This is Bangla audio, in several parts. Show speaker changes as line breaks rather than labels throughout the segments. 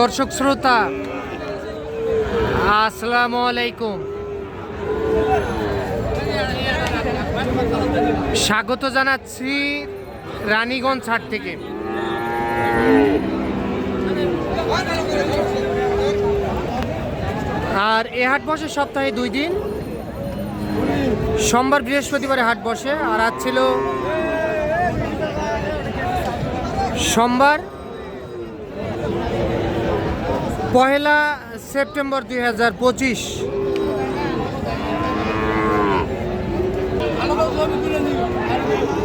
দর্শক শ্রোতা, আসসালামু আলাইকুম। স্বাগত জানাচ্ছি রানীগঞ্জ হাট থেকে। আর এ হাট বসে সপ্তাহে দুই দিন। সোমবার বৃহস্পতিবারে হাট বসে। আর আজ ছিল সোমবার পহেলা সেপ্টেম্বর দুই হাজার পঁচিশ।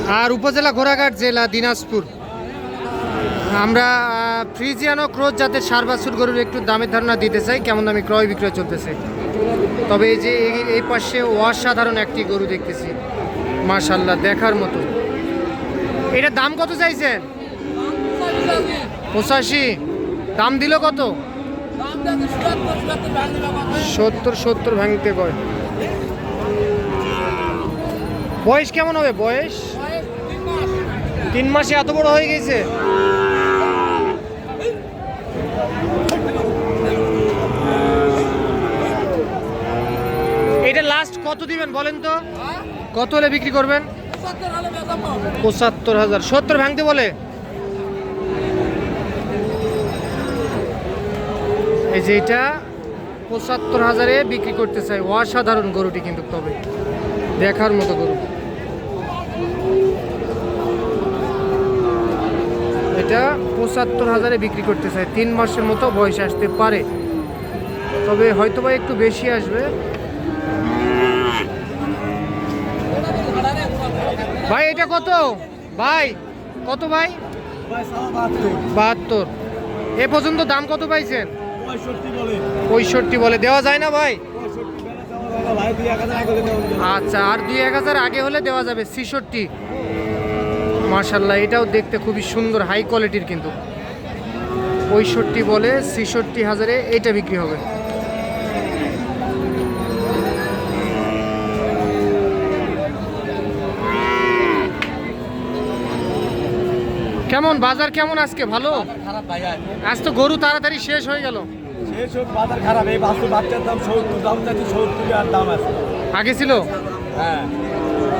আর উপজেলা ঘোড়াঘাট জেলা দিনাজপুর। আমরা ফ্রিজিয়ানো ক্রোজ জাতের সার বাছুর গরুর একটু দামের ধারণা দিতে চাই, কেমন দামে ক্রয় বিক্রয় চলতেছে। তবে এই যে এই- এই পাশে অসাধারণ একটি গরু দেখতেছি মার্শাল্লাহ দেখার মতো। এটা দাম কত চাইছেন? পঁচাশি। দাম দিল কত? সত্তর সত্তর ভাঙতে কয়। বয়স কেমন হবে? বয়স? তিন মাসে এত বড় হয়ে গেছে। এটা লাস্ট কত দিবেন বলেন তো? কত হলে বিক্রি করবেন? পঁচাত্তর হাজার। সত্তর ভাঙতে বলে? এই যে এটা পঁচাত্তর হাজারে বিক্রি করতে চাই। অসাধারণ গরুটি কিন্তু তবে। দেখার মতো গরু। এটা পঁচাত্তর হাজারে বিক্রি করতে চাই। তিন মাসের মতো বয়স আসতে পারে। তবে হয়তো বা একটু বেশি আসবে। ভাই এটা কত? ভাই কত ভাই? বাহাত্তর। এ পর্যন্ত দাম কত পাইছেন? পঁয়ষট্টি বলে। দেওয়া যায় না ভাই? আচ্ছা আর দুই এক হাজার আগে হলে দেওয়া যাবে ছিষট্টি। মার্শাল্লাহ এটাও দেখতে খুবই সুন্দর হাই কোয়ালিটির কিন্তু। পঁয়ষট্টি বলে ছিষট্টি হাজারে এটা বিক্রি হবে। কেমন বাজার কেমন আজকে? ভালো? আজ। তো গরু তাড়াতাড়ি শেষ হয়ে গেল।
সব বাজার খারাপ এই বাস্তু বাচ্চার দাম সত্তর দাম চাচ্ছি সত্তর আর দাম আছে।
আগে ছিল?
হ্যাঁ।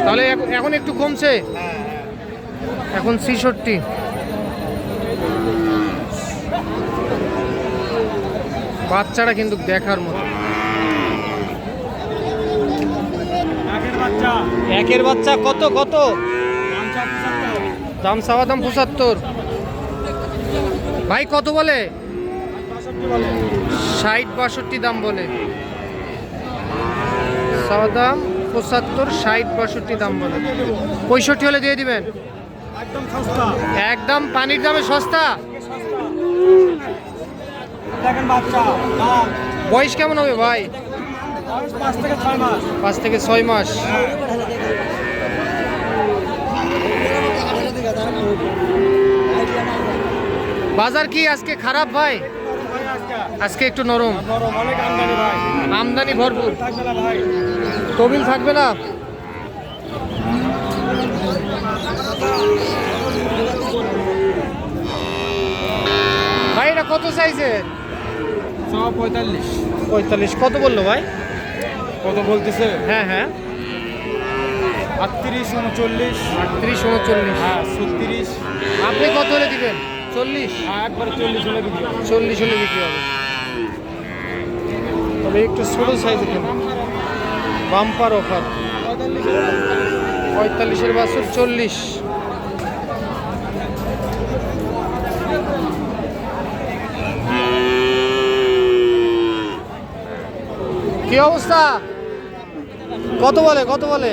তাহলে এখন- একটু কমছে? এখন ছিষট্টি। বাচ্চারা কিন্তু দেখার মতো। একের বাচ্চা কত কত?
দাম
চাওয়া দাম পঁচাত্তর। ভাই কত বলে? ষাট বাষট্টি দাম বলে। চাওয়া দাম পঁচাত্তর ষাট বাষট্টি দাম বলে। পঁয়ষট্টি হলে দিয়ে দিবেন?
একদম
পানির দামে সস্তা। বয়স কেমন হবে ভাই?
পাঁচ থেকে ছয় মাস
পাঁচ থেকে ছয় মাস বাজার কি আজকে খারাপ ভাই?
আজকে
একটু নরম।
আমদানি
ভরপুর। তবিল থাকবে না? ভাই এটা কত চাইছে
পঁয়তাল্লিশ
পঁয়তাল্লিশ। কত বলল ভাই?
কত বলতেছে?
হ্যাঁ হ্যাঁ।
আটত্রিশ উনচল্লিশ।
আটত্রিশ উনচল্লিশ।
হ্যাঁ ছত্রিশ।
আপনি কত হলে দিবেন? চল্লিশ?
হ্যাঁ চল্লিশ হলে বিক্রি হবে।
চল্লিশ হলে বিক্রি হবে। তবে একটু ছোটো সাইজ কিন্তু বাম্পার অফার পঁয়তাল্লিশের বাছুর চল্লিশ। কি অবস্থা? কত বলে কত বলে?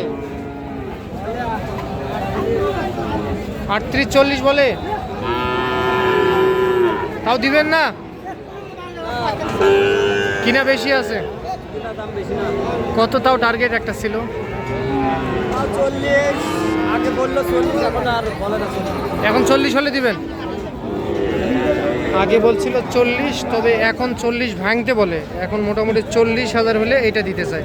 আটত্রিশ চল্লিশ বলে? তাও দিবেন না? কিনা বেশি আছে? কত তাও টার্গেট একটা ছিল?
এখন
চল্লিশ হলে দিবেন? আগে বলছিল চল্লিশ, তবে এখন চল্লিশ ভাঙতে বলে। এখন মোটামুটি চল্লিশ হাজার হলে এটা দিতে চাই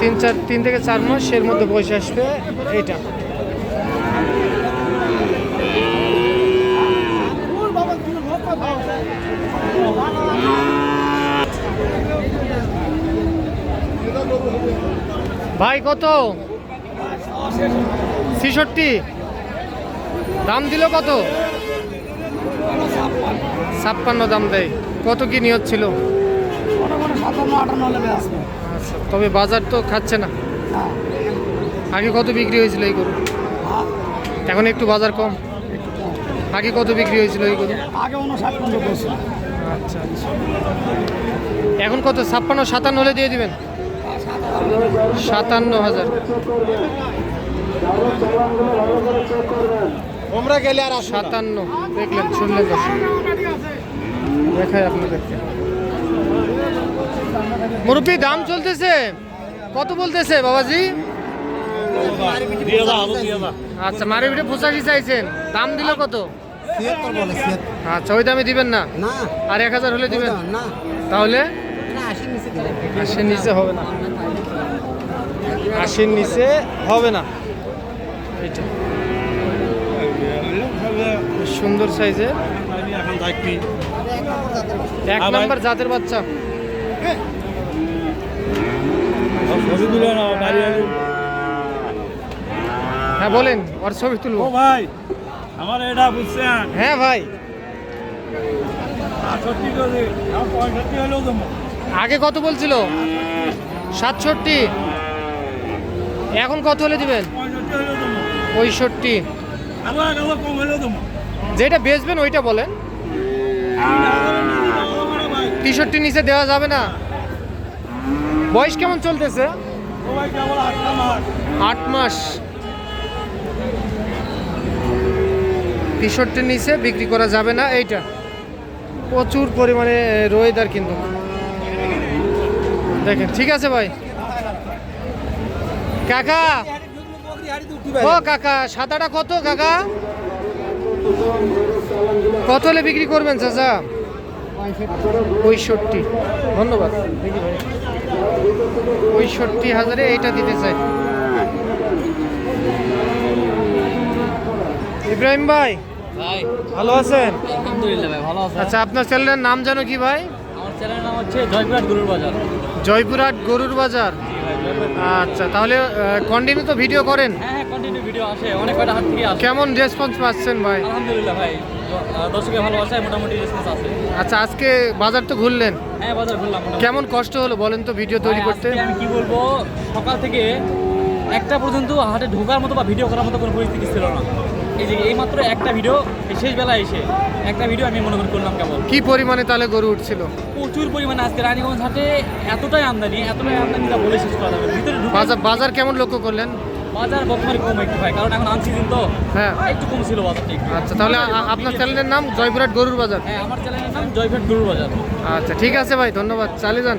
তিন চার তিন থেকে চার মাস এর মধ্যে বসে আসবে এইটা। ভাই, কত? ছিষট্টি। দাম দিল কত? ছাপ্পান্ন দাম দেয়। কত কি নিয়ত ছিল? আচ্ছা তবে বাজার তো খাচ্ছে না। আগে কত বিক্রি হয়েছিল এই গরু? এখন একটু বাজার কম। আগে কত বিক্রি হয়েছিল এই গরু?
আগে
আচ্ছা আচ্ছা। এখন কত? ছাপ্পান্ন, সাতান্ন হলে দিয়ে দিবেন? সাতান্ন হাজার।
তোমরা গেলে আর
সাতান্ন দেখলেন শুনলেন তো দেখায় আপনাদেরকে। মুরব্বী দাম চলতেছে? কত বলতেছে বাবাজি? আচ্ছা মারে ভিটে পঁচাশি চাইছেন। দাম দিল কত? আচ্ছা ওই দামে দিবেন না?
না।
আর এক হাজার হলে দিবেন? তাহলে?
আশির নিচে
হবে না। আশির নিচে হবে না। সুন্দর সাইজের এক নম্বর জাতের বাচ্চা। হ্যাঁ বলেন ওর ছবি তুলবো।
ভাই আমার এটা বুঝছেন?
হ্যাঁ ভাই। আগে কত বলছিল? সাতষট্টি। এখন কত হলে দিবেন?
পঁয়ষট্টি
যেটা বেচবেন ওইটা বলেন। তেষট্টি নিচে দেওয়া যাবে না। বয়স কেমন চলতেছে? আট মাস। তেষট্টির নিচে বিক্রি করা যাবে না এইটা। প্রচুর পরিমাণে রোয়েদার কিন্তু। দেখেন ঠিক আছে ভাই। কাকা। ও কাকা সাদাটা কত কাকা? কত হলে বিক্রি করবেন চাচা? পঁয়ষট্টি। ধন্যবাদ। পঁয়ষট্টি হাজারে এইটা দিতে চাই। ইব্রাহিম ভাই
ভাই।
ভালো আছেন?
আলহামদুলিল্লাহ ভাই ভালো আছে
আচ্ছা আপনার চ্যানেলের নাম জানো কি ভাই?
আমার চ্যানেলের নাম হচ্ছে জয়পুরহাট গরুর বাজার।
জয়পুরহাট গরুর বাজার। আচ্ছা তাহলে কন্টিনিউ তো ভিডিও করেন।
হ্যাঁ হ্যাঁ কন্টিনিউ ভিডিও আসে অনেক কয়টা হাত থেকে আসে।
কেমন রেসপন্স পাচ্ছেন ভাই?
আলহামদুলিল্লাহ ভাই দর্শকের ভালোবাসায় মোটামুটি রেসপন্স আছে।
আচ্ছা আজকে বাজার তো ঘুরলেন।
হ্যাঁ বাজার ঘুরলাম
কেমন কষ্ট হলো বলেন তো ভিডিও তৈরি করতে?
আমি কি বলব সকাল থেকে একটা পর্যন্ত হাটে ঢোকার মতো বা ভিডিও করার মতো কোনো পরিস্থিতি ছিল না। এই যে এই মাত্র একটা ভিডিও শেষ বেলায় এসে একটা ভিডিও আমি মনে করি করলাম কেবল।
কি পরিমাণে তাহলে গরু উঠছিল?
প্রচুর পরিমাণে আজকে রানীগঞ্জ হাটে এতটাই আমদানি এতটাই আমদানি যা বলে শেষ করা যাবে ভিতরে
বাজার বাজার কেমন লক্ষ্য করলেন?
বাজার বর্তমানে কম একটু ভাই কারণ এখন আনসিজন তো।
হ্যাঁ।
একটু কম ছিল বাজারটা
আচ্ছা তাহলে আপনার চ্যানেলের নাম জয়পুরহাট গরুর বাজার?
হ্যাঁ আমার চ্যানেলের নাম জয়ভেট গরুর বাজার।
আচ্ছা ঠিক আছে ভাই ধন্যবাদ। চালিয়ে যান।